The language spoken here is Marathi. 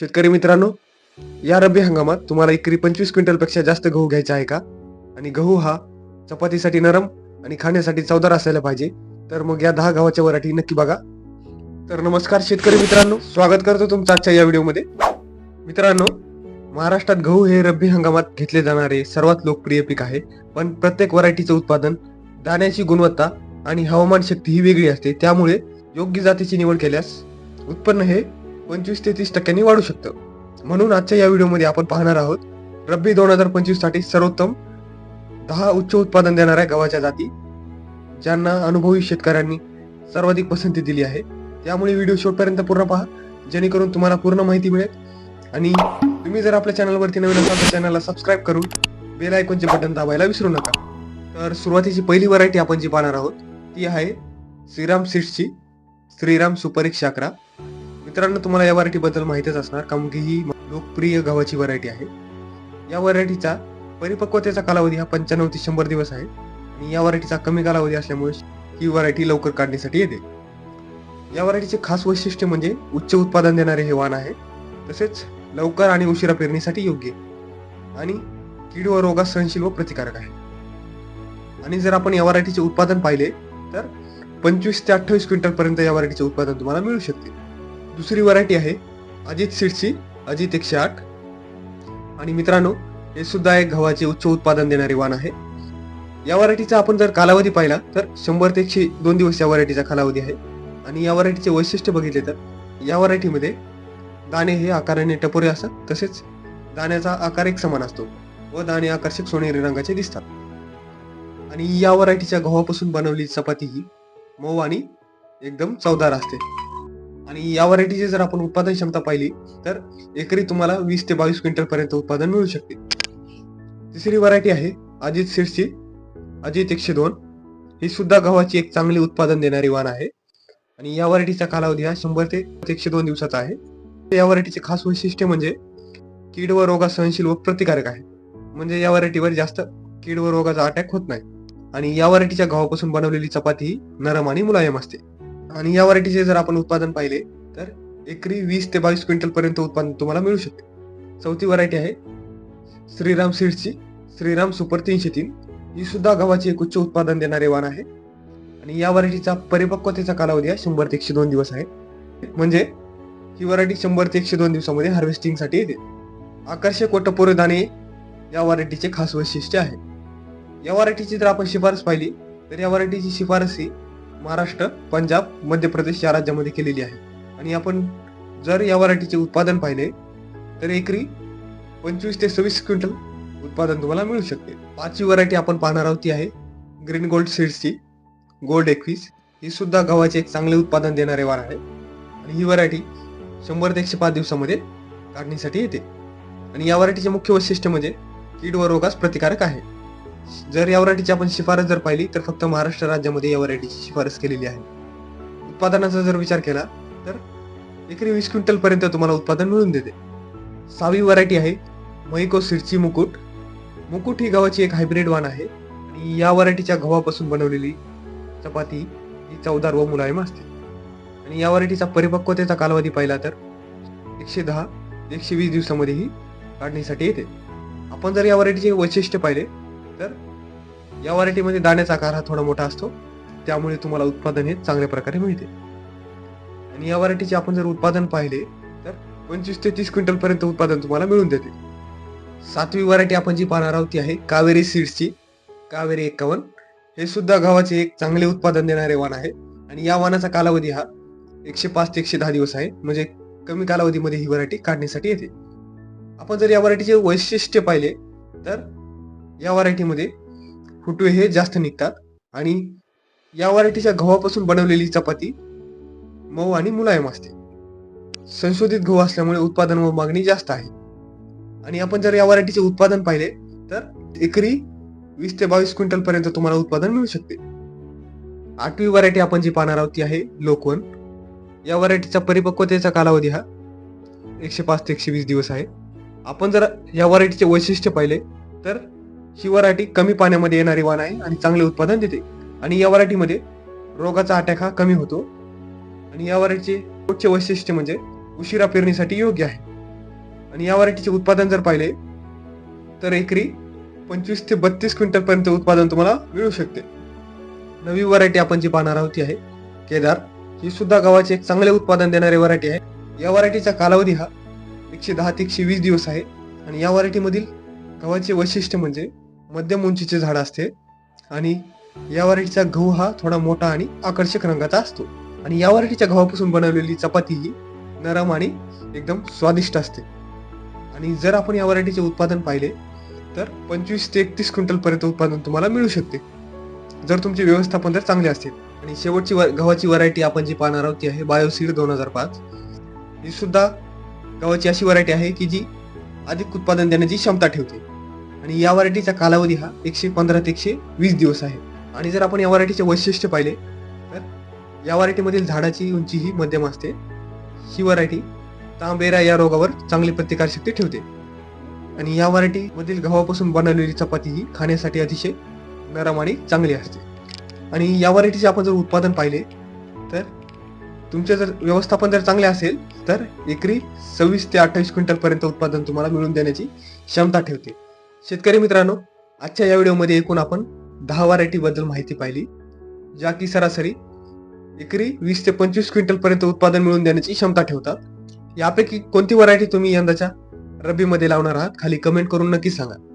शेतकरी मित्रांनो या रब्बी हंगामात तुम्हाला एकरी पंचवीस क्विंटलपेक्षा जास्त गहू घ्यायचा आहे का? आणि गहू हा चपातीसाठी नरम आणि खाण्यासाठी चवदार असायला पाहिजे. तर मग या दहा गव्हाच्या वराठी नक्की बघा. तर नमस्कार शेतकरी मित्रांनो स्वागत करतो तुमचं आजच्या या व्हिडिओमध्ये. मित्रांनो महाराष्ट्रात गहू हे रब्बी हंगामात घेतले जाणारे सर्वात लोकप्रिय पीक आहे. पण प्रत्येक व्हरायटीचं उत्पादन दाण्याची गुणवत्ता आणि हवामान शक्ती ही वेगळी असते. त्यामुळे योग्य जातीची निवड केल्यास उत्पन्न हे पंचवीस ते तीस टक्क्यांनी वाढू शकतं. म्हणून आजच्या या व्हिडिओमध्ये आपण पाहणार आहोत रब्बी दोन हजार पंचवीससाठी सर्वोत्तम दहा उच्च उत्पादन देणाऱ्या गव्हाच्या जाती ज्यांना अनुभवी शेतकऱ्यांनी सर्वाधिक पसंती दिली आहे. त्यामुळे व्हिडिओ शेवटपर्यंत पूर्ण पहा जेणेकरून तुम्हाला पूर्ण माहिती मिळेल. आणि तुम्ही जर आपल्या चॅनलवरती नवीन असाल तर चॅनलला सबस्क्राईब करून बेल आयकॉनचे बटन दाबायला विसरू नका. तर सुरुवातीची पहिली व्हरायटी आपण जी पाहणार आहोत ती आहे श्रीराम सीड्सची श्रीराम सुपर एकशे अकरा मित्रांनो तुम्हाला या व्हरायटीबद्दल माहितीच असणार कारण की ही लोकप्रिय गव्हाची व्हरायटी आहे. या व्हरायटीचा परिपक्वतेचा कालावधी हा पंच्याण्णव ते शंभर दिवस आहे. आणि या व्हरायटीचा कमी कालावधी असल्यामुळे ही व्हरायटी लवकर काढण्यासाठी येते. या व्हरायटीचे खास वैशिष्ट्य म्हणजे उच्च उत्पादन देणारे हे वाण आहे. तसेच लवकर आणि उशिरा पेरणीसाठी योग्य आणि कीड व रोगास सहनशील व प्रतिकारक आहे. आणि जर आपण या व्हरायटीचे उत्पादन पाहिले तर पंचवीस ते अठ्ठावीस क्विंटल पर्यंत या व्हरायटीचे उत्पादन तुम्हाला मिळू शकते. दुसरी व्हरायटी आहे. अजित सीडची अजित एकशे आठ आणि मित्रांनो हे सुद्धा एक गव्हाचे उच्च उत्पादन देणारे वाण आहे. या व्हरायटीचा आपण जर कालावधी पाहिला तर शंभर ते एकशे दोन दिवस या व्हरायटीचा कालावधी आहे. आणि या व्हरायटीचे वैशिष्ट्य बघितले तर या व्हरायटीमध्ये दाणे हे आकाराने टपोरे असतात तसेच दाण्याचा आकार एक समान असतो व दाणे आकर्षक सोनेरी रंगाचे दिसतात. आणि या व्हरायटीच्या गव्हापासून बनवलेली चपाती ही मऊ आणि एकदम चवदार असते. आणि या व्हरायटीची जर आपण उत्पादन क्षमता पाहिली तर एकरी तुम्हाला वीस ते बावीस क्विंटल पर्यंत उत्पादन मिळू शकते. तिसरी व्हरायटी आहे अजित सीड्सची. अजित एकशे दोन. ही सुद्धा गव्हाची एक चांगली उत्पादन देणारी वाण आहे. आणि या व्हरायटीचा कालावधी हा शंभर ते एकशे दोन दिवसाचा आहे. या व्हरायटीचे खास वैशिष्ट्य म्हणजे कीड व रोगा सहनशील व प्रतिकारक आहे. म्हणजे या व्हरायटीवर जास्त कीड व रोगाचा अटॅक होत नाही. आणि या व्हरायटीच्या गव्हापासून बनवलेली चपाती ही नरम आणि मुलायम असते. आणि या व्हरायटीचे जर आपण उत्पादन पाहिले तर एकरी वीस ते बावीस क्विंटल पर्यंत उत्पादन तुम्हाला मिळू शकते. चौथी व्हरायटी आहे श्रीराम सीड्सची. श्रीराम सुपर तीनशे तीन ही सुद्धा गव्हाची एक उच्च उत्पादन देणारे वाण आहे. आणि या व्हरायटीचा परिपक्वतेचा कालावधी आहे शंभर ते एकशे दोन दिवस आहे. म्हणजे ही व्हरायटी शंभर ते एकशे दोन दिवसामध्ये हार्वेस्टिंगसाठी येते. आकर्षक व टपोरे दाणे या व्हरायटीचे खास वैशिष्ट्य आहे. या व्हरायटीची जर आपण शिफारस पाहिली तर या व्हरायटीची शिफारस ही महाराष्ट्र पंजाब मध्य प्रदेश या राज्यामध्ये केलेली आहे. आणि आपण जर या व्हरायटीचे उत्पादन पाहिले तर एकरी पंचवीस ते सव्वीस क्विंटल उत्पादन तुम्हाला मिळू शकते. पाचवी व्हरायटी आपण पाहणार आहोत ती आहे ग्रीन गोल्ड सीड्सची. गोल्ड एकवीस. ही सुद्धा गव्हाचे एक चांगले उत्पादन देणारे वार आहे. आणि ही व्हरायटी शंभर ते एकशे पाच दिवसामध्ये काढणीसाठी येते. आणि या व्हरायटीचे मुख्य वैशिष्ट्य म्हणजे कीड व रोगास प्रतिकारक आहे. जर या व्हरायटीची आपण शिफारस जर पाहिली तर फक्त महाराष्ट्र राज्यामध्ये या व्हरायटीची शिफारस केलेली आहे. उत्पादनाचा जर विचार केला तर एकरी वीस क्विंटल पर्यंत तुम्हाला उत्पादन मिळून देते. सहावी व्हरायटी आहे मैको सिरची मुकुट. मुकुट ही गव्हाची एक हायब्रिड वाण आहे आणि या व्हरायटीच्या गव्हापासून बनवलेली चपाती ही चवदार व मुलायम असते. आणि या व्हरायटीचा परिपक्वतेचा कालावधी पाहिला तर एकशे दहा एकशे वीस दिवसामध्ये ही काढणीसाठी येते. आपण जर या व्हरायटीचे वैशिष्ट्य पाहिले तर या व्हरायटीमध्ये दाण्याचा आकार हा थोडा मोठा असतो. त्यामुळे तुम्हाला उत्पादन हे चांगल्या प्रकारे मिळते. आणि या व्हरायटीचे आपण जर उत्पादन पाहिले तर पंचवीस ते तीस क्विंटलपर्यंत उत्पादन तुम्हाला मिळून देते. सातवी व्हरायटी आपण जी पाहणार आहोत ती आहे कावेरी सीड्सची. कावेरी एक्कावन्न. हे सुद्धा गव्हाचे एक चांगले उत्पादन देणारे वाण आहे. आणि या वाणाचा कालावधी हा एकशे पाच ते एकशे दहा दिवस आहे. म्हणजे कमी कालावधीमध्ये ही व्हरायटी काढण्यासाठी येते. आपण जर या व्हरायटीचे वैशिष्ट्य पाहिले तर या व्हरायटीमध्ये फुटवे हे जास्त निघतात आणि या व्हरायटीच्या गव्हापासून बनवलेली चपाती मऊ आणि मुलायम असते. संशोधित गहू असल्यामुळे उत्पादन व मागणी जास्त आहे. आणि आपण जर या व्हरायटीचे उत्पादन पाहिले तर एकरी वीस ते बावीस क्विंटल पर्यंत तुम्हाला उत्पादन मिळू शकते. आठवी व्हरायटी आपण जी पाहणार आहोत ती आहे लोकवन या व्हरायटीचा परिपक्वतेचा कालावधी हा एकशे पाच ते एकशे वीस दिवस आहे. आपण जर या व्हरायटीचे वैशिष्ट्य पाहिले तर ही व्हरायटी कमी पाण्यामध्ये येणारी वाण आहे आणि चांगले उत्पादन देते. आणि या व्हरायटीमध्ये रोगाचा अटॅक हा कमी होतो. आणि या व्हरायटीचे उच्च वैशिष्ट्य म्हणजे उशिरा पेरणीसाठी योग्य आहे. आणि या व्हरायटीचे उत्पादन जर पाहिले तर एकरी पंचवीस ते बत्तीस क्विंटल पर्यंत उत्पादन तुम्हाला मिळू शकते. नवी व्हरायटी आपण जी पाहणार आहोत ती आहे केदार. ही सुद्धा गव्हाचे एक चांगले उत्पादन देणारी व्हरायटी आहे. या व्हरायटीचा कालावधी हा एकशे दहा ते एकशे वीस दिवस आहे. आणि या व्हरायटीमधील गव्हाचे वैशिष्ट्य म्हणजे मध्यम उंचीचे झाड असते आणि या व्हरायटीचा गहू हा थोडा मोठा आणि आकर्षक रंगाचा असतो. आणि या व्हरायटीच्या गव्हापासून बनवलेली चपाती ही नरम आणि एकदम स्वादिष्ट असते. आणि जर आपण या व्हरायटीचे उत्पादन पाहिले तर पंचवीस ते एकतीस क्विंटल पर्यंत उत्पादन तुम्हाला मिळू शकते. जर तुमचे व्यवस्थापन जर चांगले असतील आणि शेवटची व- गव्हाची व्हरायटी आपण जी पाहणार आहोत ती आहे बायोसीड दोन हजार पाच. ही सुद्धा गव्हाची अशी व्हरायटी आहे की जी अधिक उत्पादन देण्याची क्षमता ठेवते. आणि या व्हरायटीचा कालावधी हा एकशे पंधरा ते एकशे वीस दिवस आहे. आणि जर आपण या व्हरायटीचे वैशिष्ट्य पाहिले तर या व्हरायटीमधील झाडाची उंची ही मध्यम असते. ही व्हरायटी तांबेरा या रोगावर चांगली प्रतिकारशक्ती ठेवते. आणि या व्हरायटी मधील गव्हापासून बनवलेली चपाती ही खाण्यासाठी अतिशय नरम आणि चांगली असते. आणि या व्हरायटीचे आपण जर उत्पादन पाहिले तर तुमचे जर व्यवस्थापन जर चांगले असेल तर एकरी सव्वीस ते अठ्ठावीस क्विंटल पर्यंत उत्पादन तुम्हाला मिळवून देण्याची क्षमता ठेवते. शेतकरी मित्रांनो आजच्या या व्हिडिओमध्ये एकूण आपण दहा व्हरायटी बद्दल माहिती पाहिली. ज्या की सरासरी एकरी वीस ते पंचवीस क्विंटल पर्यंत उत्पादन मिळवून देण्याची क्षमता ठेवतात. यापैकी कोणती व्हरायटी तुम्ही यंदाच्या रब्बीमध्ये लावणार आहात खाली कमेंट करून नक्की सांगा.